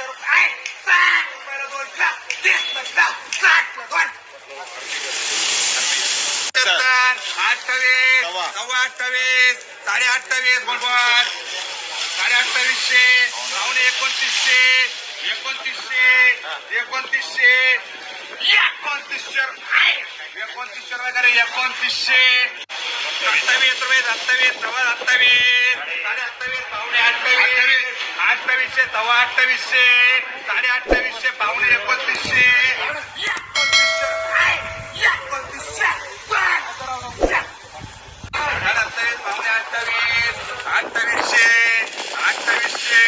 साठ रुपये साठ रुपयाला दोन का तीस का साठ दोन. अठ्ठावीस सव्वा. अठ्ठावीस साडे अठ्ठावीस बरोबर साडे अठ्ठावीसशे पावणे एकोणतीसशे एकोणतीसशे एकोणतीसशे एकोणतीसशे एकोणतीसशे वगैरे एकोणतीसशे. अठ्ठावीस रुपये अठ्ठावीस सव्वा अठ्ठावीस साडे अठ्ठावीस अठ्ठावीसशे सव्वा अठ्ठावीसशे साडे अठ्ठावीसशे पावणे एकोणतीसशे एकोणतीसशे एकोणतीसशे अठ्ठावीस पावणे अठ्ठावीस अठ्ठावीसशे अठ्ठावीसशे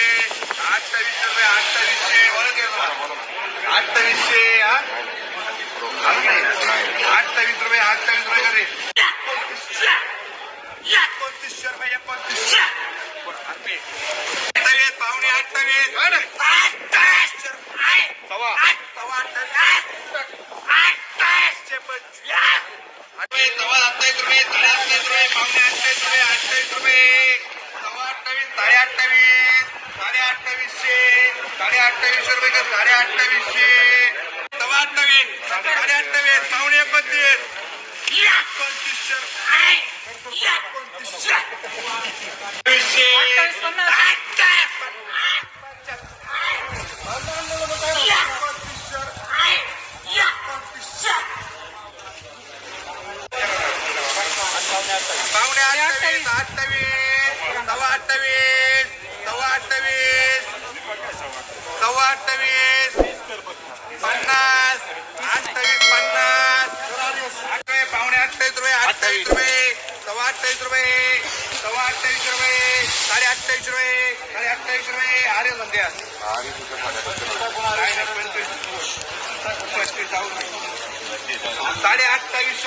अठ्ठावीसशे रुपये अठ्ठावीसशे ओळख आहे बा. अठ्ठावीसशे हा? अठ्ठावीस रुपये अठ्ठावीस रुपये करे एकोणतीसशे एकोणतीसशे रुपये एकोणतीसशे अठ्ठावीस पावणे अठ्ठावीस सव्वा. अठ्ठावीसशे पंचवीस सव्वा अठ्ठावीस रुपये साडे अठ्ठावीस रुपये अठ्ठावीस रुपये अठ्ठावीस रुपये सव्वा अठ्ठावीस साडे अठ्ठावीस साडे अठ्ठावीसशे साडे अठ्ठावीसशे रुपये का साडे अठ्ठावीसशे सव्वा अठ्ठावीस साडे अठ्ठावीस पावणे एकोणतीस एकोणतीसशे रुपये. एकोणतीसशे वीसशे अठ्ठावीस, पन्नास. अठ्ठावीस, एकोणतीसशे रुपये. एकोणतीसशे पावणे अठ्ठावीस अठ्ठावीस सव्वा अठ्ठावीस सव्वा अठ्ठावीस सव्वा अठ्ठावीस पन्नास अठ्ठावीस पन्नास अठ्ठावीस पावणे अठ्ठावीस रुपये अठ्ठावीस रुपये सव्वा अठ्ठावीस रुपये सव्वा अठ्ठावीस रुपये साडे अठ्ठावीस रुपये. साडे अठ्ठावीस रुपये अरे सध्या साडे अठ्ठावीस